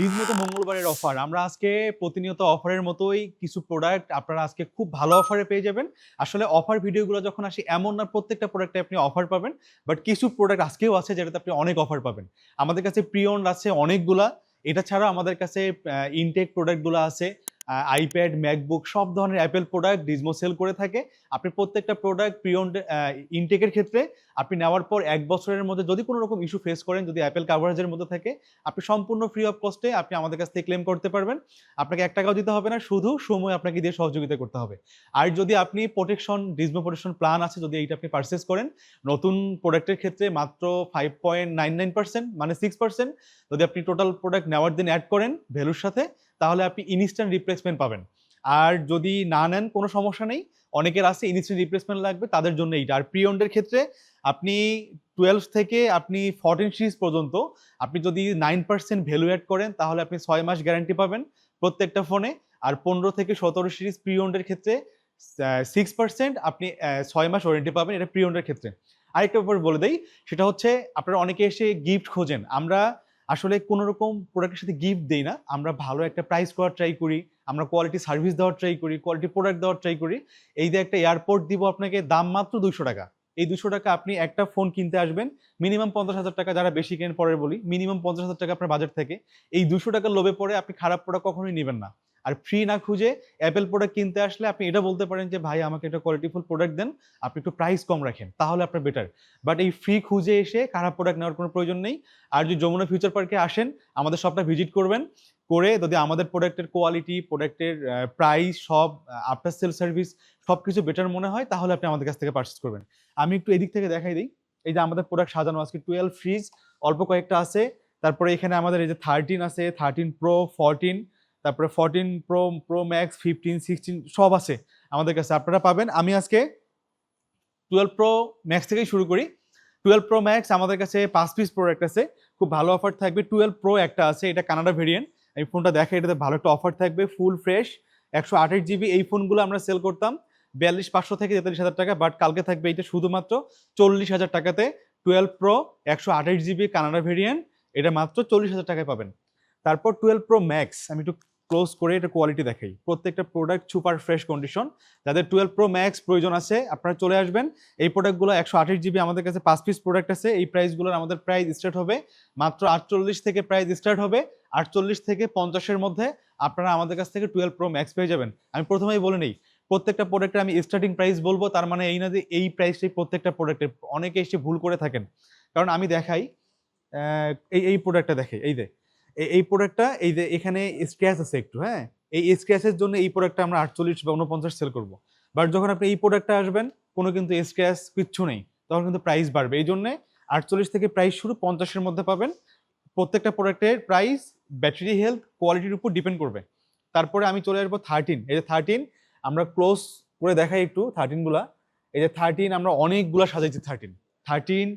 ডিজমতো মঙ্গলবারের অফার আমরা আজকে প্রতিনিয়ত অফারের মতোই কিছু প্রোডাক্ট আপনারা আজকে খুব ভালো অফারে পেয়ে যাবেন। আসলে অফার ভিডিওগুলো যখন আসে, এমন না প্রত্যেকটা প্রোডাক্টে আপনি অফার পাবেন বাট কিছু প্রোডাক্ট আজকেও আছে যেটাতে আপনি অনেক অফার পাবেন। আমাদের কাছে প্রিয়ন আছে অনেকগুলা। এটা ছাড়া আমাদের কাছে ইনটেক প্রোডাক্টগুলো আছে। আইপ্যাড ম্যাকবুক সব ধরনের অ্যাপেল প্রোডাক্ট ডিজমো সেল করে থাকে। আপনি প্রত্যেকটা প্রোডাক্ট প্রিয়ন ইনটেকের ক্ষেত্রে আপনি নেওয়ার পর এক বছরের মধ্যে যদি কোনো রকম ইস্যু ফেস করেন, যদি অ্যাপেল কাভারেজের মধ্যে থাকে, আপনি সম্পূর্ণ ফ্রি অফ কস্টে আপনি আমাদের কাছ থেকে ক্লেম করতে পারবেন। আপনাকে এক টাকাও দিতে হবে না, শুধু সময় আপনাকে দিয়ে সহযোগিতা করতে হবে। আর যদি আপনি প্রোটেকশন ডিজমো প্রোটেকশন প্ল্যান আছে, যদি এইটা আপনি পারচেস করেন, নতুন প্রোডাক্টের ক্ষেত্রে মাত্র five point nine nine percent মানে সিক্স পার্সেন্ট যদি আপনি টোটাল প্রোডাক্ট নেওয়ার দিন অ্যাড করেন ভ্যালুর সাথে তাহলে আপনি ইনস্ট্যান্ট রিপ্লেসমেন্ট পাবেন। আর যদি না নেন, কোনো সমস্যা নেই। অনেকের আছে ইনস্ট্যান্ট রিপ্লেসমেন্ট লাগবে, তাদের জন্য এইটা। আর প্রিয়ন্ডের ক্ষেত্রে আপনি টুয়েলভ থেকে আপনি ফোরটিন সিরিজ পর্যন্ত আপনি যদি নাইন পার্সেন্ট ভ্যালু অ্যাড করেন, তাহলে আপনি ছয় মাস গ্যারান্টি পাবেন প্রত্যেকটা ফোনে আর পনেরো থেকে সতেরো সিরিজ প্রিয়ন্ডের ক্ষেত্রে সিক্স পার্সেন্ট আপনি ছয় মাস ওয়ারেন্টি পাবেন এটা প্রিয়ন্ডের ক্ষেত্রে। আরেকটা ব্যাপার বলে দেই, সেটা হচ্ছে আপনারা অনেকে এসে গিফট খোঁজেন। আমরা আসলে কোনো রকম প্রোডাক্টের সাথে গিফট দেই না। আমরা ভালো একটা প্রাইস করার ট্রাই করি, আমরা কোয়ালিটি সার্ভিস দেওয়ার ট্রাই করি কোয়ালিটি প্রোডাক্ট দেওয়ার ট্রাই করি। এই যে একটা এয়ারপোর্ট দিব আপনাকে, দাম মাত্র দুশো টাকা। এই দুশো টাকা আপনি একটা ফোন কিনতে আসবেন। মিনিমাম পঞ্চাশ হাজার টাকা যারা বেশি কেন পরে বলি, মিনিমাম পঞ্চাশ হাজার টাকা আপনার বাজেট থেকে। এই দুশো টাকার লোভে পড়ে আপনি খারাপ প্রোডাক্ট কখনোই নেবেন না। আর ফ্রি না খুঁজে অ্যাপেল প্রোডাক্ট কিনতে আসলে আপনি এটা বলতে পারেন যে, ভাই, আমাকে একটা কোয়ালিটিফুল প্রোডাক্ট দেন, আপনি একটু প্রাইস কম রাখেন, তাহলে আপনার বেটার বাট এই ফ্রি খুঁজে এসে খারাপ প্রোডাক্ট নেওয়ার কোনো প্রয়োজন নেই। আর যদি যমুনা ফিউচার পার্কে আসেন, আমাদের সবটা ভিজিট করবেন। করে যদি আমাদের প্রোডাক্টের কোয়ালিটি প্রোডাক্টের প্রাইস সব আফটার সেল সার্ভিস সব কিছু বেটার মনে হয়, তাহলে আপনি আমাদের কাছ থেকে পারচেস করবেন। আমি একটু এদিক থেকে দেখাই দিই। এই যে আমাদের প্রোডাক্ট সাজানো আজকে টুয়েলভ ফ্রিজ অল্প কয়েকটা আছে। তারপরে এখানে আমাদের এই যে থার্টিন আছে থার্টিন প্রো ফোরটিন তারপরে fourteen pro pro max fifteen sixteen সব আছে আমাদের কাছে। আপনারা পাবেন। আমি আজকে টুয়েলভ প্রো ম্যাক্স থেকেই শুরু করি। টুয়েলভ প্রো ম্যাক্স আমাদের কাছে পাঁচ পিস প্রোডাক্ট আছে। খুব ভালো অফার থাকবে। টুয়েলভ প্রো একটা আছে, এটা কানাডা ভেরিয়েন্ট এই ফোনটা দেখে এটাতে ভালো একটা অফার থাকবে ফুল ফ্রেশ একশো আঠাশ জিবি এই ফোনগুলো আমরা সেল করতাম। বিয়াল্লিশ, পাঁচশো থেকে তেতাল্লিশ হাজার টাকা বাট কালকে থাকবে এটা শুধুমাত্র চল্লিশ হাজার টাকাতে। টুয়েলভ প্রো একশো আঠাশ জিবি কানাডা ভেরিয়েন্ট এটা মাত্র চল্লিশ হাজার টাকায় পাবেন। তারপর টুয়েলভ প্রো ম্যাক্স আমি একটু ক্লোজ করে এটা কোয়ালিটি দেখাই। প্রত্যেকটা প্রোডাক্ট সুপার ফ্রেশ কন্ডিশন যাদের টুয়েলভ প্রো ম্যাক্স প্রয়োজন আছে, আপনারা চলে আসবেন। এই প্রোডাক্টগুলো একশো আঠাশ জিবি আমাদের কাছে পাঁচ পিস প্রোডাক্ট আছে। এই প্রাইসগুলোর আমাদের প্রাইস স্টার্ট হবে। মাত্র আটচল্লিশ থেকে প্রাইস স্টার্ট হবে। আটচল্লিশ থেকে পঞ্চাশের মধ্যে আপনারা আমাদের কাছ থেকে টুয়েলভ প্রো ম্যাক্স পেয়ে যাবেন। আমি প্রথমেই বলে নিই, প্রত্যেকটা প্রোডাক্টের আমি স্টার্টিং প্রাইস বলব, তার মানে এই না যে এই প্রাইসটাই প্রত্যেকটা প্রোডাক্টের অনেকে এসে ভুল করে থাকেন। কারণ আমি দেখাই এই এই প্রোডাক্টটা দেখে, এই যে এই- প্রোডাক্টটা এই যে এখানে স্ক্র্যাচ আছে একটু হ্যাঁ? এই স্ক্র্যাচের জন্য এই প্রোডাক্টটা আমরা আটচল্লিশ বা উনপঞ্চাশ সেল করব। বাট যখন আপনি এই প্রোডাক্টটা আসবেন, কোনো কিন্তু স্ক্র্যাচ কিচ্ছু নেই, তখন কিন্তু প্রাইস বাড়বে। এই জন্যে আটচল্লিশ থেকে প্রাইস শুরু পঞ্চাশের মধ্যে পাবেন। প্রত্যেকটা প্রোডাক্টের প্রাইস ব্যাটারি হেলথ কোয়ালিটির উপর ডিপেন্ড করবে। তারপরে আমি চলে আসব থার্টিন এই যে থার্টিন আমরা ক্লোজ করে দেখাই একটু থার্টিনগুলা এই যে থার্টিন আমরা অনেকগুলা সাজাইছি থার্টিন থার্টিন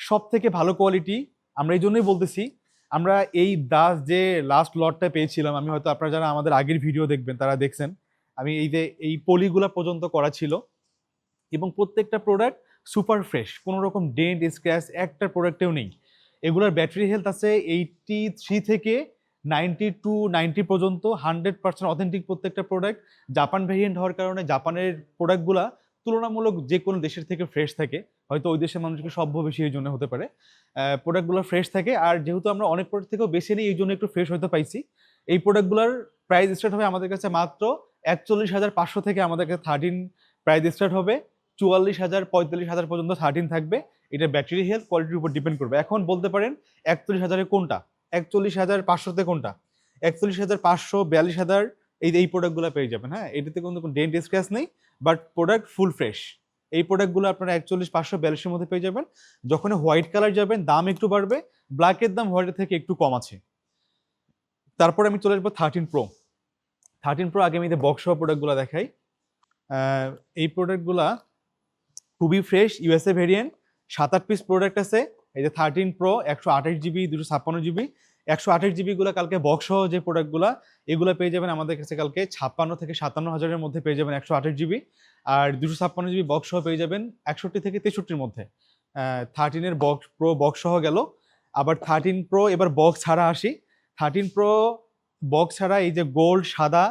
সব থেকে ভালো কোয়ালিটি আমরা এই জন্যই বলতেছি, আমরা এই দাস যে লাস্ট লটটা পেয়েছিলাম, আমি হয়তো আপনারা যারা আমাদের আগের ভিডিও দেখবেন, তারা দেখছেন, আমি এই যে এই পলিগুলা পর্যন্ত করা ছিল। এবং প্রত্যেকটা প্রোডাক্ট সুপার ফ্রেশ কোনো রকম ডেন্ট স্ক্র্যাচ একটা প্রোডাক্টেও নেই। এগুলোর ব্যাটারি হেলথ আছে এইটটি থ্রি থেকে নাইনটি টু, নাইনটি পর্যন্ত হান্ড্রেড পার্সেন্ট অথেন্টিক প্রত্যেকটা প্রোডাক্ট জাপান ভেরিয়েন্ট হওয়ার কারণে জাপানের প্রোডাক্টগুলা তুলনামূলক যে কোনো দেশের থেকে ফ্রেশ থাকে। হয়তো ওই দেশের মানুষকে সভ্য বেশি এই জন্য হতে পারে। প্রোডাক্টগুলো ফ্রেশ থাকে আর যেহেতু আমরা অনেক প্রোডাক্ট থেকেও বেশি নিই, এই জন্য একটু ফ্রেশ হতে পাইছি। এই প্রোডাক্টগুলোর প্রাইস স্টার্ট হবে আমাদের কাছে মাত্র একচল্লিশ হাজার পাঁচশো থেকে আমাদের কাছে থার্টিন প্রাইস স্টার্ট হবে। চুয়াল্লিশ হাজার, পঁয়তাল্লিশ হাজার পর্যন্ত থার্টিন থাকবে। এটা ব্যাটারি হেলথ কোয়ালিটির উপর ডিপেন্ড করবে। এখন বলতে পারেন একচল্লিশ হাজারে কোনটা? একচল্লিশ হাজার পাঁচশোতে কোনটা? একচল্লিশ হাজার পাঁচশো, বিয়াল্লিশ হাজার, এই এই প্রোডাক্টগুলো পেয়ে যাবেন হ্যাঁ? এটাতে কোনো ডেন্ট স্ক্র্যাচ নেই বাট প্রোডাক্ট ফুল ফ্রেশ এই প্রোডাক্টগুলো আপনারা একচল্লিশ পাঁচশো, বিয়াল্লিশের মধ্যে পেয়ে যাবেন। যখন হোয়াইট কালার যাবেন, দাম একটু বাড়বে ব্ল্যাকের দাম হোয়াইটের থেকে একটু কম আছে। তারপরে আমি চলে আসব থার্টিন প্রো থার্টিন প্রো আগে আমি বক্স সহ প্রোডাক্টগুলো দেখাই। এই প্রোডাক্টগুলা খুবই ফ্রেশ ইউএসএ ভেরিয়েন্ট সাত আট পিস প্রোডাক্ট আছে। এই যে থার্টিন প্রো একশো আঠাশ জিবি দুশো ছাপ্পান্ন জিবি একশো আঠাশ জিবিগুলো কালকে বক্স সহ যে প্রোডাক্টগুলো এগুলো পেয়ে যাবেন আমাদের কাছে কালকে ছাপ্পান্ন থেকে সাতান্ন হাজারের মধ্যে পেয়ে যাবেন একশো আঠাশ জিবি আর দুশো ছাপ্পান্ন জিবি বক্স সহ পেয়ে যাবেন একষট্টি থেকে তেষট্টির মধ্যে। থার্টিনের বক্স প্রো বক্স সহ গেল। আবার থার্টিন প্রো এবার বক্স ছাড়া আসি। থার্টিন প্রো বক্স ছাড়া এই যে গোল্ড সাদা,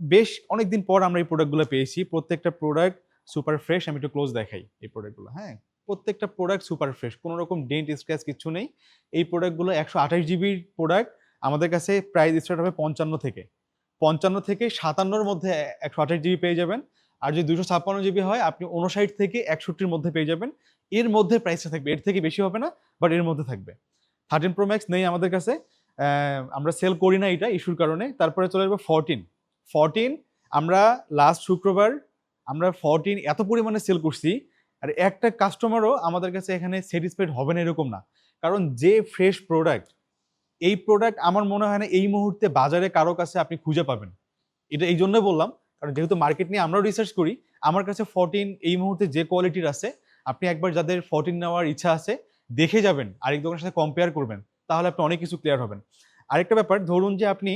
বেশ অনেকদিন পর আমরা এই প্রোডাক্টগুলো পেয়েছি। প্রত্যেকটা প্রোডাক্ট সুপার ফ্রেশ আমি একটু ক্লোজ দেখাই এই প্রোডাক্টগুলো হ্যাঁ? প্রত্যেকটা প্রোডাক্ট সুপার ফ্রেশ কোনো রকম ডেন্ট স্ক্র্যাচ কিছু নেই। এই প্রোডাক্টগুলো একশো আঠাশ জিবির প্রোডাক্ট আমাদের কাছে প্রাইস স্টার্ট হবে পঞ্চান্ন থেকে। পঞ্চান্ন থেকে সাতান্নর মধ্যে একশো আঠাশ জিবি পেয়ে যাবেন। আর যদি দুশো ছাপ্পান্ন জিবি হয়, আপনি উনষাট থেকে একষট্টির মধ্যে পেয়ে যাবেন। এর মধ্যে প্রাইসটা থাকবে, এর থেকে বেশি হবে না বাট এর মধ্যে থাকবে। থার্টিন প্রো ম্যাক্স নেই আমাদের কাছে। আমরা সেল করি না এটা ইস্যুর কারণে। তারপরে চলে আসবে ফরটিন ফরটিন আমরা লাস্ট শুক্রবার, আমরা ফরটিন এত পরিমাণে সেল করছি। আর একটা কাস্টমারও আমাদের কাছে এখানে স্যাটিসফাইড হবে না এরকম না। কারণ যে ফ্রেশ প্রোডাক্ট এই প্রোডাক্ট আমার মনে হয় না এই মুহূর্তে বাজারে কারও কাছে আপনি খুঁজে পাবেন। এটা এই জন্যই বললাম, কারণ যেহেতু মার্কেট নিয়ে আমরাও রিসার্চ করি, আমার কাছে ফরটিন এই মুহূর্তে যে কোয়ালিটির আছে, আপনি একবার যাদের ফরটিন নেওয়ার ইচ্ছা আছে, দেখে যাবেন, আরেক দোকানের সাথে কম্পেয়ার করবেন, তাহলে আপনি অনেক কিছু ক্লিয়ার হবেন। আরেকটা ব্যাপার, ধরুন যে আপনি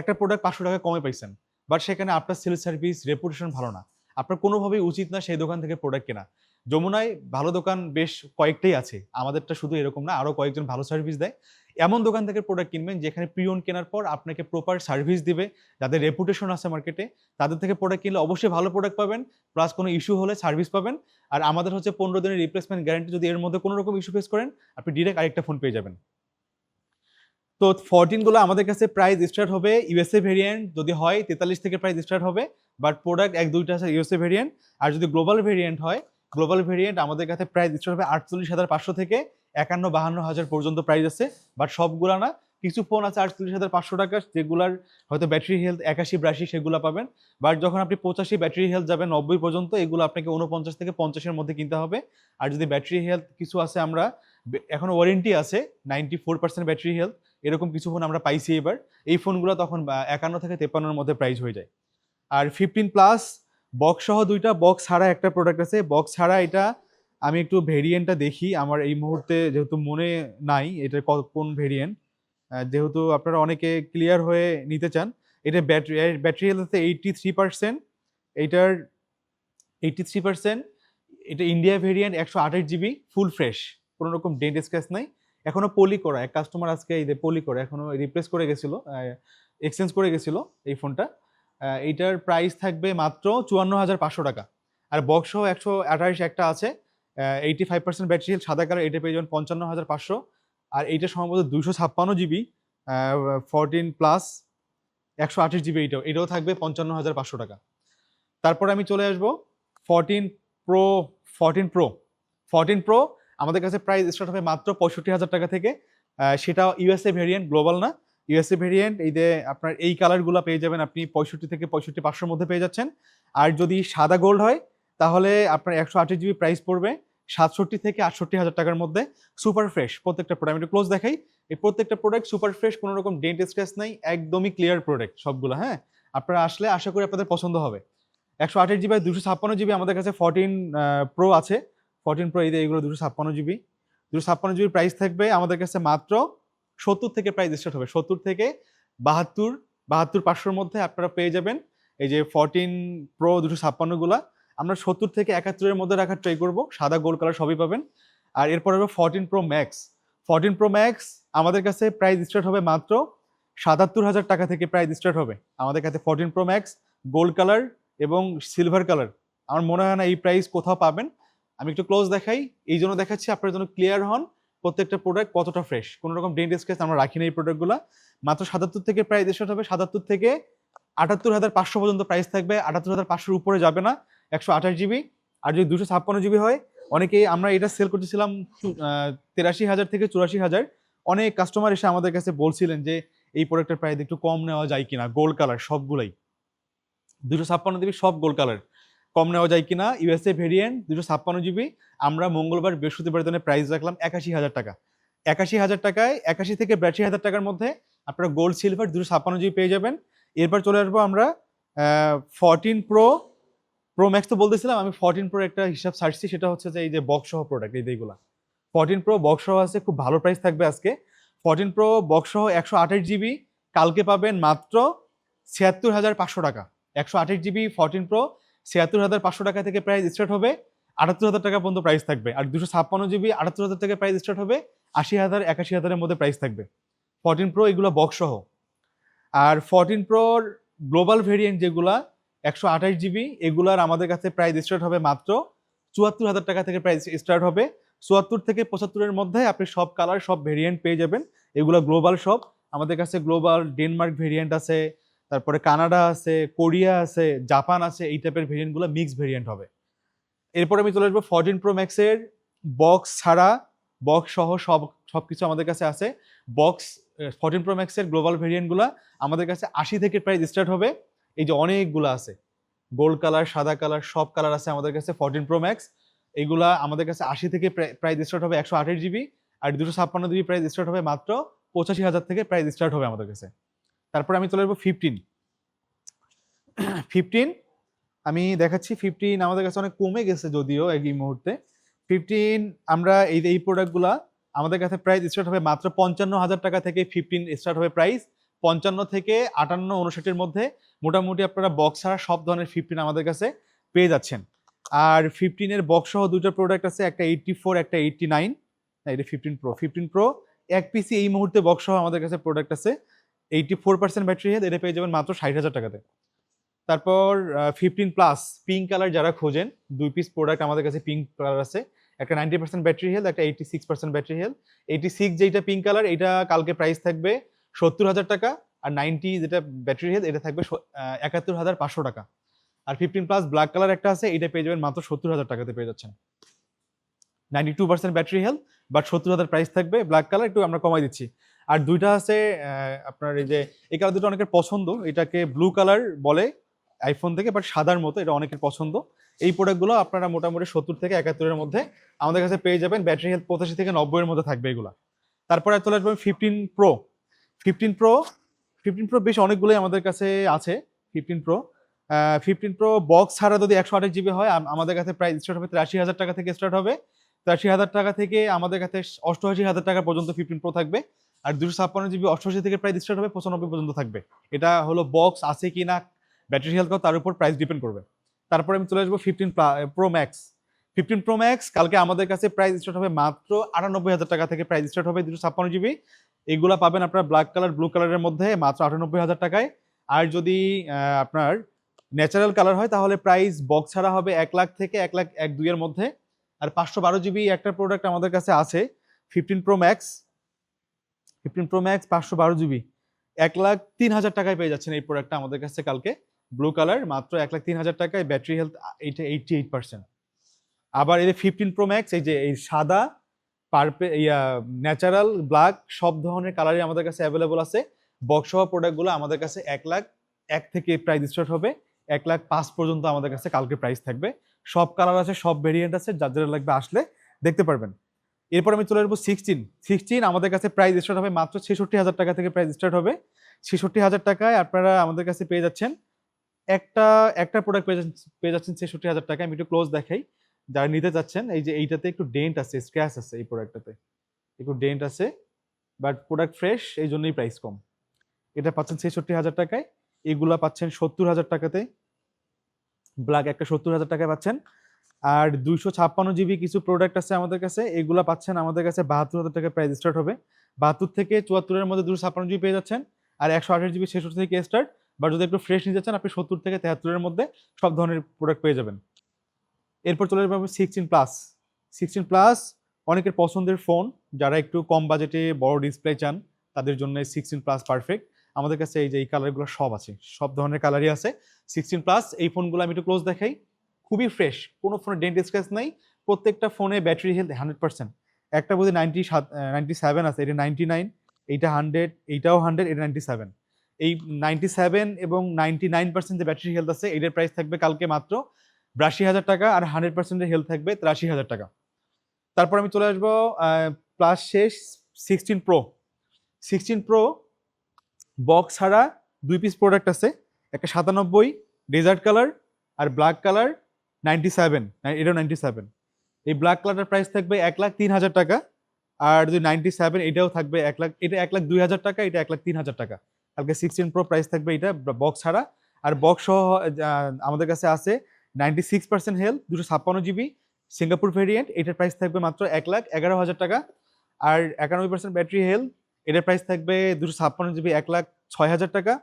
একটা প্রোডাক্ট পাঁচশো টাকা কমে পাইছেন বাট সেখানে আপনার সেল সার্ভিস রেপুটেশন ভালো না। আপনার কোনোভাবেই উচিত না সেই দোকান থেকে প্রোডাক্ট কেনা। যমুনায় ভালো দোকান বেশ কয়েকটাই আছে। আমাদেরটা শুধু এরকম না আরও কয়েকজন ভালো সার্ভিস দেয়। এমন দোকান থেকে প্রোডাক্ট কিনবেন যেখানে প্রিয়ন কেনার পর আপনাকে প্রপার সার্ভিস দিবে, যাদের রেপুটেশন আছে মার্কেটে তাদের থেকে প্রোডাক্ট কিনলে অবশ্যই ভালো প্রোডাক্ট পাবেন প্লাস কোনো ইস্যু হলে সার্ভিস পাবেন। আর আমাদের হচ্ছে পনেরো দিনের রিপ্লেসমেন্ট গ্যারান্টি যদি এর মধ্যে কোনো রকম ইস্যু ফেস করেন, আপনি ডিরেক্ট আরেকটা ফোন পেয়ে যাবেন। তো ফোরটিনগুলো আমাদের কাছে প্রাইস স্টার্ট হবে ইউএসএ ভেরিয়েন্ট যদি হয়, তেতাল্লিশ থেকে প্রাইস স্টার্ট হবে বাট প্রোডাক্ট এক, দুইটা আছে ইউএসএ ভেরিয়েন্ট আর যদি গ্লোবাল ভেরিয়েন্ট হয় গ্লোবাল ভেরিয়েন্ট আমাদের কাছে প্রাইস স্টার্ট হবে আটচল্লিশ হাজার পাঁচশো থেকে একান্ন, বাহান্ন হাজার পর্যন্ত প্রাইস আছে বাট সবগুলা না, কিছু ফোন আছে আটচল্লিশ হাজার পাঁচশো টাকা, যেগুলার হয়তো ব্যাটারি হেলথ একাশি, বিরাশি সেগুলো পাবেন বাট যখন আপনি পঁচাশি ব্যাটারি হেলথ যাবেন নব্বই পর্যন্ত, এগুলো আপনাকে উনপঞ্চাশ থেকে পঞ্চাশের মধ্যে কিনতে হবে, আর যদি ব্যাটারি হেলথ কিছু আছে আমরা, এখনও ওয়ারেন্টি আছে ninety four percent battery health এরকম কিছু ফোন আমরা পাইছি এবার। এই ফোনগুলো তখন একান্ন থেকে তেপান্নর মধ্যে প্রাইস হয়ে যায়। আর ফিফটিন প্লাস বক্স সহ দুইটা বক্স ছাড়া একটা প্রোডাক্ট আছে। বক্স ছাড়া এটা আমি একটু ভেরিয়েন্টটা দেখি। আমার এই মুহূর্তে যেহেতু মনে নাই এটা কোন ভেরিয়েন্ট যেহেতু আপনারা অনেকে ক্লিয়ার হয়ে নিতে চান, এটা ব্যাটারি ব্যাটারি হেলথে এইটটি থ্রি পার্সেন্ট এইটার এইটটি থ্রি পার্সেন্ট এটা ইন্ডিয়া ভেরিয়েন্ট একশো আঠাশ জিবি ফুল ফ্রেশ কোনো রকম ডেন্ট স্ক্র্যাচ নাই। এখনও পলি করা, এক কাস্টমার আজকে এই যে পলি করে, এখনও রিপ্লেস করে গেছিল এক্সচেঞ্জ করে গেছিল এই ফোনটা এইটার প্রাইস থাকবে মাত্র চুয়ান্ন হাজার পাঁচশো টাকা। আর বক্স একশো আঠাশ একটা আছে এইটি ফাইভ পার্সেন্ট ব্যাটারি সাদা কালার এটা পেয়ে যাবেন পঞ্চান্ন হাজার পাঁচশো। আর এইটা সম্ভবত দুশো ছাপ্পান্ন জিবি ফোরটিন প্লাস একশো আঠাশ জিবি এইটাও, এটাও থাকবে পঞ্চান্ন হাজার পাঁচশো টাকা। তারপর আমি চলে আসব fourteen pro fourteen pro fourteen pro আমাদের কাছে প্রাইস স্টার্ট হবে মাত্র পঁয়ষট্টি হাজার টাকা থেকে। সেটা ইউএসএ ভেরিয়েন্ট গ্লোবাল না। ইউএসএ ভেরিয়েন্ট এই যে আপনার এই কালারগুলো পেয়ে যাবেন আপনি পঁয়ষট্টি থেকে পঁয়ষট্টি পাঁচশোর মধ্যে পেয়ে যাচ্ছেন। আর যদি সাদা গোল্ড হয়, তাহলে আপনার একশো আঠাশ জিবি প্রাইস পড়বে সাতষট্টি থেকে আটষট্টি হাজার টাকার মধ্যে। সুপার ফ্রেশ প্রত্যেকটা প্রোডাক্ট আমি ক্লোজ দেখাই। এই প্রত্যেকটা প্রোডাক্ট সুপার ফ্রেশ কোনো রকম ডেন্ট স্ক্র্যাচ নাই, একদমই ক্লিয়ার প্রোডাক্ট সবগুলো হ্যাঁ? আপনারা আসলে আশা করি আপনাদের পছন্দ হবে। একশো আঠাশ জিবি দুশো ছাপ্পান্ন জিবি আমাদের কাছে ফোরটিন প্রো আছে। ফোরটিন প্রো এই এগুলো দুশো ছাপ্পান্ন জিবি দুশো ছাপ্পান্ন জিবির প্রাইস থাকবে আমাদের কাছে মাত্র সত্তর থেকে প্রাইস স্টার্ট হবে। সত্তর থেকে বাহাত্তর বাহাত্তর পাঁচশোর মধ্যে আপনারা পেয়ে যাবেন। এই যে ফোরটিন প্রো দুশো ছাপ্পান্নগুলা আমরা সত্তর থেকে একাত্তরের মধ্যে রাখার ট্রাই করব। সাদা গোল্ড কালার সবই পাবেন। আর এরপর হবে fourteen pro max fourteen pro max আমাদের কাছে প্রাইস স্টার্ট হবে মাত্র সাতাত্তর হাজার টাকা থেকে প্রাইস স্টার্ট হবে। আমাদের কাছে fourteen pro max gold colour এবং সিলভার কালার আমার মনে হয় না এই প্রাইস কোথাও পাবেন। আমি একটু ক্লোজ দেখাই। এই জন্য দেখাচ্ছি আপনার জন্য ক্লিয়ার হন প্রত্যেকটা প্রোডাক্ট কতটা ফ্রেশ কোনো রকম ডেন্ট স্কেচ আমরা রাখি না এই প্রোডাক্টগুলো মাত্র সাতাত্তর থেকে প্রায় স্টার্ট হবে। সাতাত্তর থেকে আটাত্তর হাজার পাঁচশো পর্যন্ত প্রাইস থাকবে। আটাত্তর হাজার পাঁচশোর উপরে যাবে না। একশো আঠাশ জিবি আর যদি দুশো ছাপ্পান্ন জিবি হয়, অনেকেই আমরা এটা সেল করতেছিলাম তেরাশি হাজার থেকে চুরাশি হাজার। অনেক কাস্টমার এসে আমাদের কাছে বলছিলেন যে, এই প্রোডাক্টের প্রাইস একটু কম নেওয়া যায় কিনা? গোল্ড কালার সবগুলাই। দুশো ছাপ্পান্ন জিবি সব গোল্ড কালার কম নেওয়া যায় কিনা ইউএসএ ভেরিয়েন্ট দুশো ছাপ্পান্ন জিবি আমরা মঙ্গলবার বৃহস্পতিবার দিনে প্রাইস রাখলাম একাশি হাজার টাকা। একাশি হাজার টাকায়, একাশি থেকে বিরাশি হাজার টাকার মধ্যে আপনারা গোল্ড সিলভার দুশো ছাপ্পান্ন জিবি পেয়ে যাবেন। এরপর চলে আসব আমরা ফরটিন প্রো প্রো ম্যাক্স তো বলতেছিলাম, আমি ফরটিন প্রো একটা হিসাব ছাড়ছি, সেটা হচ্ছে যে এই যে বক্স সহ প্রোডাক্ট এই যেগুলো ফরটিন প্রো বক্স সহ আছে, খুব ভালো প্রাইস থাকবে আজকে। ফরটিন প্রো বক্স সহ একশো আঠাশ জিবি কালকে পাবেন মাত্র ছিয়াত্তর হাজার পাঁচশো টাকা। একশো আঠাশ জিবি ফরটিন প্রো ছিয়াত্তর হাজার পাঁচশো টাকা থেকে প্রাইস স্টার্ট হবে, আটাত্তর হাজার টাকা পর্যন্ত প্রাইস থাকবে। আর দুশো ছাপ্পান্ন জিবি আটাত্তর হাজার থেকে প্রাইস স্টার্ট হবে, আশি হাজার, একাশি হাজারের মধ্যে প্রাইস থাকবে। ফোরটিন প্রো এগুলো বক্স সহ। আর ফোরটিন প্রোর গ্লোবাল ভেরিয়েন্ট যেগুলা, একশো আঠাশ জিবি, এগুলার আমাদের কাছে প্রাইস স্টার্ট হবে মাত্র চুয়াত্তর হাজার টাকা থেকে প্রাইস স্টার্ট হবে। চুয়াত্তর থেকে পঁচাত্তরের মধ্যে আপনি সব কালার সব ভেরিয়েন্ট পেয়ে যাবেন। এগুলো গ্লোবাল সব। আমাদের কাছে গ্লোবাল ডেনমার্ক ভেরিয়েন্ট আছে তারপরে কানাডা আছে, কোরিয়া আছে, জাপান আছে, এই টাইপের ভেরিয়েন্টগুলো মিক্স ভেরিয়েন্ট হবে। এরপর আমি চলে আসব ফোরটিন প্রো ম্যাক্সের বক্স ছাড়া বক্স সহ সব সব কিছু আমাদের কাছে আছে। বক্স ফোরটিন প্রো ম্যাক্সের গ্লোবাল ভেরিয়েন্টগুলো আমাদের কাছে আশি থেকে প্রাইস স্টার্ট হবে। এই যে অনেকগুলো আছে। গোল্ড কালার সাদা কালার সব কালার আছে আমাদের কাছে ফোরটিন প্রো ম্যাক্স এইগুলা আমাদের কাছে আশি থেকে প্রাইস স্টার্ট হবে একশো আঠাশ জিবি আর দুশো ছাপ্পান্ন জিবি প্রাইস স্টার্ট হবে মাত্র পঁচাশি হাজার থেকে প্রাইস স্টার্ট হবে আমাদের কাছে। তারপরে আমি চলে যাব ফিফটিন ফিফটিন আমি দেখাচ্ছি ফিফটিন আমাদের কাছে অনেক কমে গেছে যদিও এই মুহূর্তে। ফিফটিন আমরা এই এই প্রোডাক্টগুলা আমাদের কাছে প্রাইস স্টার্ট হবে মাত্র পঞ্চান্ন হাজার টাকা থেকে ফিফটিন স্টার্ট হবে প্রাইস পঞ্চান্ন থেকে আটান্ন, উনষাটের মধ্যে মোটামুটি আপনারা বক্স ছাড়া সব ধরনের ফিফটিন আমাদের কাছে পেয়ে যাচ্ছেন। আর ফিফটিনের বক্স সহ দুটো প্রোডাক্ট আছে, একটা এইটটি ফোর একটা এইটটি নাইন এটা ফিফটিন প্রো ফিফটিন প্রো এক পিসি এই মুহূর্তে বক্স সহ আমাদের কাছে প্রোডাক্ট আছে। Eighty four percent battery health এটা পেয়ে যাবেন মাত্র ষাট হাজার টাকাতে। তারপর ফিফটিন প্লাস পিঙ্ক কালার যারা খোঁজেন, দুই পিস প্রোডাক্ট আমাদের কাছে পিঙ্ক কালার আছে। একটা নাইনটি পার্সেন্ট ব্যাটারি হেলথ একটা eighty six percent battery health eighty six যেটা পিঙ্ক কালার এটা কালকে প্রাইস থাকবে সত্তর হাজার টাকা আর নাইনটি যেটা ব্যাটারি হেলথ এটা থাকবে একাত্তর হাজার পাঁচশো টাকা। আর ফিফটিন প্লাস ব্ল্যাক কালার একটা আছে এটা পেয়ে যাবেন মাত্র সত্তর হাজার টাকাতে পেয়ে যাচ্ছেন। Ninety two percent battery health but সত্তর হাজার প্রাইস থাকবে ব্ল্যাক কালার একটু আমরা কমাই দিচ্ছি। আর দুইটা আছে আপনার এই যে, এই কালার দুটো অনেকের পছন্দ। এটাকে ব্লু কালার বলে আইফোন থেকে বাট সাদার মতো, এটা অনেকের পছন্দ। এই প্রোডাক্টগুলো আপনারা মোটামুটি সত্তর থেকে একাত্তরের মধ্যে আমাদের কাছে পেয়ে যাবেন। ব্যাটারি হেলথ পঁচাশি থেকে নব্বইয়ের মধ্যে থাকবে এগুলো। তারপরে চলে আসবেন fifteen pro fifteen pro fifteen pro বেশ অনেকগুলোই আমাদের কাছে আছে fifteen pro fifteen pro box ছাড়া যদি একশো আঠাশ জিবি হয় আমাদের কাছে প্রাইস স্টার্ট হবে তিরাশি হাজার টাকা থেকে স্টার্ট হবে। তিরাশি হাজার টাকা থেকে আমাদের কাছে অষ্টআশি হাজার টাকা পর্যন্ত ফিফটিন প্রো থাকবে। আর দুশো ছাপ্পান্ন জিবি অষ্টআশি থেকে প্রাইস স্টার্ট হবে, পঁচানব্বই পর্যন্ত থাকবে। এটা হলো বক্স আছে কি না ব্যাটারি হেলথ তার উপর প্রাইস ডিপেন্ড করবে। তারপরে আমি চলে আসব fifteen pro max fifteen pro max কালকে আমাদের কাছে প্রাইস স্টার্ট হবে মাত্র আটানব্বই হাজার টাকা থেকে প্রাইস স্টার্ট হবে দুশো ছাপ্পান্ন জিবি। এগুলো পাবেন আপনার ব্ল্যাক কালার ব্লু কালারের মধ্যে মাত্র আটানব্বই হাজার টাকায়। আর যদি আপনার ন্যাচারাল কালার হয়, তাহলে প্রাইস বক্স ছাড়া হবে এক লাখ থেকে এক লাখ এক দুইয়ের মধ্যে। আর পাঁচশো বারো জিবি একটা প্রোডাক্ট আমাদের কাছে আছে fifteen pro max fifteen pro max পাঁচশো বারো জিবি। এক লাখ তিন হাজার টাকায় পেয়ে যাচ্ছেন এই প্রোডাক্টটা আমাদের কাছে কালকে। ব্লু কালার মাত্র এক লাখ তিন হাজার টাকায় ব্যাটারি হেলথ এইটা এইটটি এইট পার্সেন্ট আবার এই ফিফটিন প্রো ম্যাক্স এই যে এই সাদা পার্পে ইয়া ন্যাচারাল ব্ল্যাক সব ধরনের কালারই আমাদের কাছে অ্যাভেলেবল আছে। বক্স প্রোডাক্টগুলো আমাদের কাছে এক লাখ, এক থেকে প্রাইস স্টার্ট হবে। এক লাখ পাঁচ পর্যন্ত আমাদের কাছে কালকে প্রাইস থাকবে। সব কালার আছে, সব ভেরিয়েন্ট আছে, যার যারা লাগবে আসলে দেখতে পারবেন। এরপর আমি চলে আসব সিক্সটিন সিক্সটিন আমাদের কাছে প্রাইস স্টার্ট হবে মাত্র ছেষট্টি হাজার টাকা থেকে প্রাইস স্টার্ট হবে। ছেষট্টি হাজার টাকায় আপনারা আমাদের কাছে পেয়ে যাচ্ছেন একটা একটা প্রোডাক্ট পেয়ে যাচ্ছেন পেয়ে যাচ্ছেন ছেষট্টি হাজার টাকায়। আমি একটু ক্লোজ দেখাই। যারা নিতে চাচ্ছেন এই যে এইটাতে একটু ডেন্ট আছে স্ক্র্যাচ আছে এই প্রোডাক্টটাতে একটু ডেন্ট আছে বাট প্রোডাক্ট ফ্রেশ এই জন্যই প্রাইস কম। এটা পাচ্ছেন ছেষট্টি হাজার টাকায়। এগুলা পাচ্ছেন সত্তর হাজার টাকাতে। ব্ল্যাক একটা সত্তর হাজার টাকায় পাচ্ছেন। আর দুইশো ছাপ্পান্ন জিবি কিছু প্রোডাক্ট আছে আমাদের কাছে, এগুলা পাচ্ছেন আমাদের কাছে বাহাত্তর হাজার টাকা প্রাইস স্টার্ট হবে। বাহাত্তর থেকে চুয়াত্তরের মধ্যে দুশো ছাপ্পান্ন জিবি পেয়ে যাচ্ছেন, আর একশো আঠাশ জিবি ছেষট্টি থেকে স্টার্ট বা যদি একটু ফ্রেশ নিতে চান, আপনি সত্তর থেকে তেহাত্তরের মধ্যে সব ধরনের প্রোডাক্ট পেয়ে যাবেন। এরপর চলে যাবে সিক্সটিন প্লাস সিক্সটিন প্লাস অনেকের পছন্দের ফোন যারা একটু কম বাজেটে বড় ডিসপ্লে চান, তাদের জন্য সিক্সটিন প্লাস পারফেক্ট আমাদের কাছে এই যে এই কালারগুলো সব আছে, সব ধরনের কালারই আছে। সিক্সটিন প্লাস এই ফোনগুলো আমি একটু ক্লোজ দেখাই। খুবই ফ্রেশ কোনো ফোনে ডেন্ট স্ক্র্যাচ নাই, প্রত্যেকটা ফোনে ব্যাটারি হেলথ হান্ড্রেড পার্সেন্ট একটা বোধহয় নাইনটি সাত নাইনটি সেভেন আছে, এটা নাইনটি নাইন এইটা হান্ড্রেড এইটাও হান্ড্রেড এটা নাইনটি সেভেন এই নাইনটি সেভেন এবং নাইনটি নাইন পার্সেন্ট যে ব্যাটারি হেলথ আছে এটার প্রাইস থাকবে কালকে মাত্র বিরাশি হাজার টাকা আর হান্ড্রেড পার্সেন্টের হেলথ থাকবে তিরাশি হাজার টাকা। তারপর আমি চলে আসব প্লাস শেষ sixteen pro sixteen pro box ছাড়া দুই পিস প্রোডাক্ট আছে, একটা সাতানব্বই ডেজার্ট কালার আর ব্ল্যাক কালার নাইনটি সেভেন এটাও নাইনটি সেভেন। এই ব্ল্যাক কালারটার প্রাইস থাকবে এক লাখ তিন হাজার টাকা, আর যদি নাইনটি সেভেন, এটাও থাকবে এক লাখ, এটা এক লাখ দুই হাজার টাকা, এটা এক লাখ তিন হাজার টাকা। কালকে সিক্সটিন প্রো প্রাইস থাকবে এটা বক্স ছাড়া। আর বক্স সহ আমাদের কাছে আছে নাইনটি সিক্স পার্সেন্ট হেলথ দুশো ছাপ্পান্ন জিবি সিঙ্গাপুর ভেরিয়েন্ট এটার প্রাইস থাকবে মাত্র এক লাখ এগারো হাজার টাকা। আর একানব্বই পার্সেন্ট ব্যাটারি হেলথ এটার প্রাইস থাকবে দুশো ছাপ্পান্ন জিবি এক লাখ ছয় হাজার টাকা।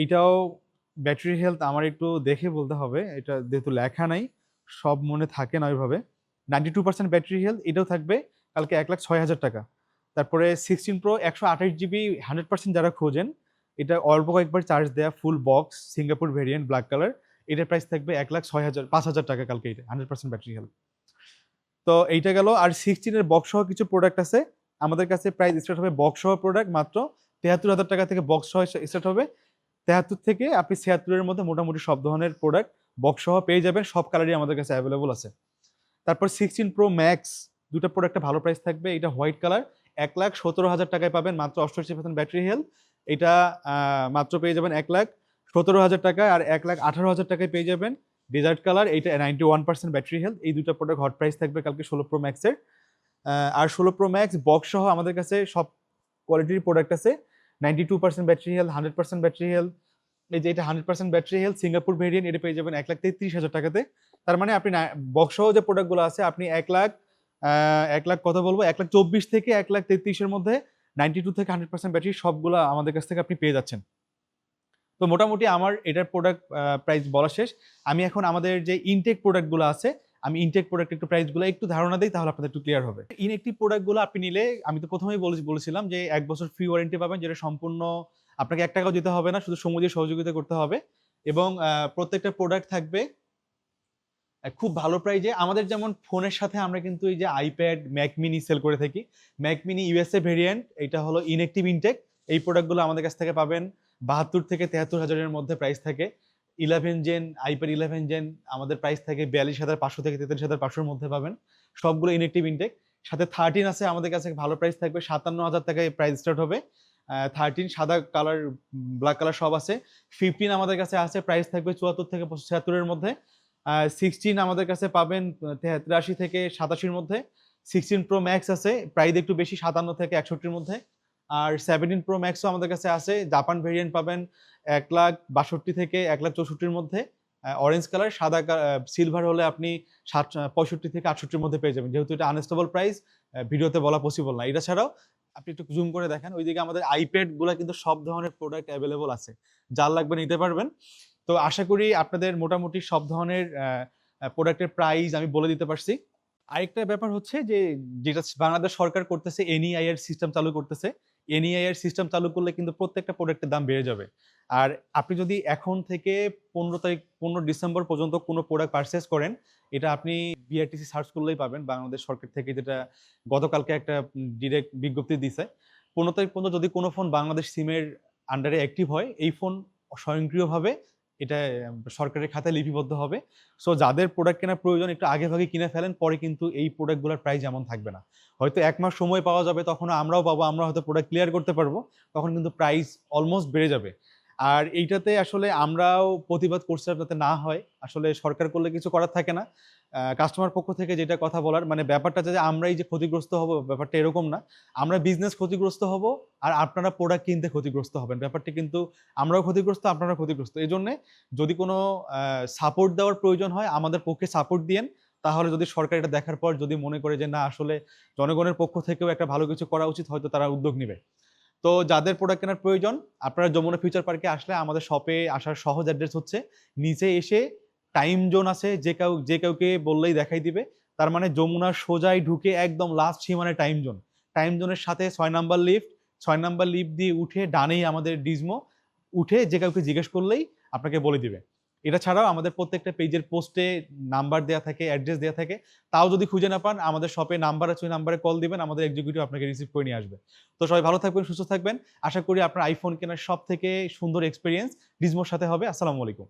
এইটাও ব্যাটারি হেলথ আমার একটু দেখে বলতে হবে, এটা যেহেতু লেখা নাই, সব মনে থাকে না ওইভাবে। Ninety two percent battery health এটাও থাকবে কালকে এক লাখ ছয় হাজার টাকা। তারপরে সিক্সটিন প্রো একশো আঠাশ জিবি হান্ড্রেড পার্সেন্ট যারা খোঁজেন, এটা অল্প কয়েকবার চার্জ দেয়া full box Singapore variant black colour এটার প্রাইস থাকবে এক লাখ ছয় হাজার, পাঁচ হাজার টাকা কালকে এটা হান্ড্রেড পার্সেন্ট ব্যাটারি হেলথ তো এইটা গেল, আর সিক্সটিনের বক্স সহ কিছু প্রোডাক্ট আছে। আমাদের কাছে প্রাইস স্টার্ট হবে বক্স সহ প্রোডাক্ট মাত্র তেহাত্তর হাজার টাকা থেকে বক্স সহ স্টার্ট হবে। তেহাত্তর থেকে আপনি ছিয়াত্তরের মধ্যে মোটামুটি সব ধরনের প্রোডাক্ট বক্স সহ পেয়ে যাবেন, সব কালারই আমাদের কাছে অ্যাভেলেবল আছে। তারপর সিক্সটিন প্রো ম্যাক্স দুটো প্রোডাক্টে ভালো প্রাইস থাকবে, এটা হোয়াইট কালার এক লাখ সতেরো হাজার টাকায় পাবেন মাত্র অষ্টআশি পার্সেন্ট ব্যাটারি হেলথ এটা মাত্র পেয়ে যাবেন এক লাখ সতেরো হাজার টাকা আর এক লাখ আঠারো হাজার টাকায় পেয়ে যাবেন ডেজার্ট কালার এইটা ninety one percent battery health এই দুটো প্রোডাক্ট হট প্রাইস থাকবে কালকে ষোলো প্রো ম্যাক্সের আর ষোলো প্রো ম্যাক্স বক্স সহ আমাদের কাছে সব কোয়ালিটির প্রোডাক্ট আছে। Ninety two percent battery health hundred battery health এই যে এটা hundred battery health Singapore variant এটা পেয়ে যাবেন এক লাখ তেত্রিশ হাজার টাকাতে। তার মানে আপনি বক্সসহ যে প্রোডাক্টগুলো আছে, আপনি এক লাখ এক লাখ কথা বলব, এক লাখ চব্বিশ থেকে এক লাখ তেত্রিশের মধ্যে নাইনটি টু থেকে হান্ড্রেড পার্সেন্ট ব্যাটারি সবগুলো আমাদের কাছ থেকে আপনি পেয়ে যাচ্ছেন। তো মোটামুটি আমার এটার প্রোডাক্ট প্রাইস বলা শেষ। আমি এখন আমাদের যে ইনটেক প্রোডাক্টগুলো আছে আমি ইনটেক প্রোডাক্ট একটু প্রাইসগুলো একটু ধারণা দিই, তাহলে আপনাদের একটু ক্লিয়ার হবে। ইনএক্টিভ প্রোডাক্টগুলো আপনি নিলে, আমি তো প্রথমেই বলে বলেছিলাম যে এক বছর ফ্রি ওয়ারেন্টি পাবেন, যেটা সম্পূর্ণ আপনাকে এক টাকাও দিতে হবে না, শুধু সময় দিয়ে সহযোগিতা করতে হবে। এবং প্রত্যেকটা প্রোডাক্ট থাকবে খুব ভালো প্রাইজে আমাদের যেমন ফোনের সাথে আমরা কিন্তু এই যে আইপ্যাড ম্যাক মিনি সেল করে থাকি। ম্যাক মিনি ইউএসএ ভেরিয়েন্ট এটা হলো ইনএক্টিভ ইনটেক এই প্রোডাক্টগুলো আমাদের কাছ থেকে পাবেন বাহাত্তর থেকে তেহাত্তর হাজারের মধ্যে প্রাইস থাকে। Eleven gen, iPad eleven gen, আমাদের প্রাইস থাকে বিয়াল্লিশ হাজার পাঁচশো থেকে তেতাল্লিশ হাজার পাঁচশোর মধ্যে পাবেন। সবগুলো ইনএক্টিভ ইনটেক সাথে থার্টিন আছে, আমাদের কাছে ভালো প্রাইস থাকবে, সাতান্ন হাজার টাকায় প্রাইস স্টার্ট হবে। থার্টিন সাদা কালার ব্ল্যাক কালার সব আছে। ফিফটিন আমাদের কাছে আছে প্রাইস থাকবে চুয়াত্তর থেকে ছিয়াত্তরের মধ্যে। সিক্সটিন আমাদের কাছে পাবেন তিরাশি থেকে সাতাশির মধ্যে। সিক্সটিন প্রো ম্যাক্স আছে প্রাইস একটু বেশি, সাতান্ন থেকে একষট্টির মধ্যে। আর সেভেন্টিন প্রো ম্যাক্সও আমাদের কাছে আছে। জাপান ভেরিয়েন্ট পাবেন এক লাখ বাষট্টি থেকে এক লাখ চৌষট্টির মধ্যে। অরেঞ্জ কালার সাদা সিলভার হলে আপনি ষাট পঁয়ষট্টি থেকে আটষট্টির মধ্যে পেয়ে যাবেন। যেহেতু এটা আনস্টেবল প্রাইস ভিডিওতে বলা পসিবল না। এটা ছাড়াও আপনি একটু জুম করে দেখেন, ওইদিকে আমাদের আইপ্যাডগুলো কিন্তু সব ধরনের প্রোডাক্ট অ্যাভেলেবল আছে। যার লাগবে নিতে পারবেন। তো আশা করি আপনাদের মোটামুটি সব ধরনের প্রোডাক্টের প্রাইস আমি বলে দিতে পারছি। আরেকটা ব্যাপার হচ্ছে যে, যেটা বাংলাদেশ সরকার করতেছে এনইআই এর সিস্টেম চালু করতেছে। এনইআই এর সিস্টেম চালু করলে কিন্তু প্রত্যেকটা প্রোডাক্টের দাম বেড়ে যাবে। আর আপনি যদি এখন থেকে পনেরো তারিখ, পনেরো ডিসেম্বর পর্যন্ত কোনো প্রোডাক্ট পারচেস করেন, এটা আপনি বিআরটিসি সার্চ করলেই পাবেন। বাংলাদেশ সরকার থেকে যেটা গতকালকে একটা ডিরেক্ট বিজ্ঞপ্তি দিছে। পনেরো তারিখ পর্যন্ত যদি কোনো ফোন বাংলাদেশ সিমের আন্ডারে অ্যাক্টিভ হয়, এই ফোন স্বয়ংক্রিয়ভাবে এটা সরকারের খাতায় লিপিবদ্ধ হবে। সো যাদের প্রোডাক্ট কেনার প্রয়োজন একটু আগে ভাগে কিনে ফেলেন, পরে কিন্তু এই প্রোডাক্টগুলোর প্রাইস এমন থাকবে না। হয়তো এক মাস সময় পাওয়া যাবে, তখন আমরাও পাবো, আমরা হয়তো প্রোডাক্ট ক্লিয়ার করতে পারব, তখন কিন্তু প্রাইস অলমোস্ট বেড়ে যাবে। আর এইটাতে আসলে আমরাও প্রতিবাদ করছি যাতে না হয়। আসলে সরকার করলে কিছু করার থাকে না। কাস্টমার পক্ষ থেকে যেটা কথা বলার মানে ব্যাপারটা যে আমরাই যে ক্ষতিগ্রস্ত হব, ব্যাপারটা এরকম না। আমরা বিজনেস ক্ষতিগ্রস্ত হব আর আপনারা প্রোডাক্ট কিনতে ক্ষতিগ্রস্ত হবেন। ব্যাপারটা কিন্তু আমরাও ক্ষতিগ্রস্ত আপনারা ক্ষতিগ্রস্ত। এই জন্যে যদি কোনো সাপোর্ট দেওয়ার প্রয়োজন হয়, আমাদের পক্ষে সাপোর্ট দিয়েন। তাহলে যদি সরকার এটা দেখার পর যদি মনে করে যে না, আসলে জনগণের পক্ষ থেকেও একটা ভালো কিছু করা উচিত, হয়তো তারা উদ্যোগ নেবে। তো যাদের প্রোডাক্ট কেনার প্রয়োজন, আপনারা যমুনা ফিউচার পার্কে আসলে আমাদের শপে আসার সহজ অ্যাড্রেস হচ্ছে, নিচে এসে টাইম জোন আছে, যে কেউ, যে কাউকে বললেই দেখাই দিবে। তার মানে যমুনার সোজাই ঢুকে একদম লাস্ট সীমানে টাইম জোন টাইম জোনের সাথে ছয় নাম্বার লিফট ছয় নাম্বার লিফট দিয়ে উঠে ডানেই আমাদের ডিজমো, উঠে যে কাউকে জিজ্ঞেস করলেই আপনাকে বলে দিবে। এটা ছাড়াও আমাদের প্রত্যেকটা পেজের পোস্টে নাম্বার দেওয়া থাকে অ্যাড্রেস দেওয়া থাকে। তাও যদি খুঁজে না পান, আমাদের শপে নাম্বার আছে, ওই নাম্বারে কল দিবেন, আমাদের এক্সিকিউটিভ আপনাকে রিসিভ করে নিয়ে আসবে। তো সবাই ভালো থাকবেন, সুস্থ থাকবেন। আশা করি আপনার আইফোন কেনার সব থেকে সুন্দর এক্সপিরিয়েন্স ডিজমোর সাথে হবে। আসসালামু আলাইকুম।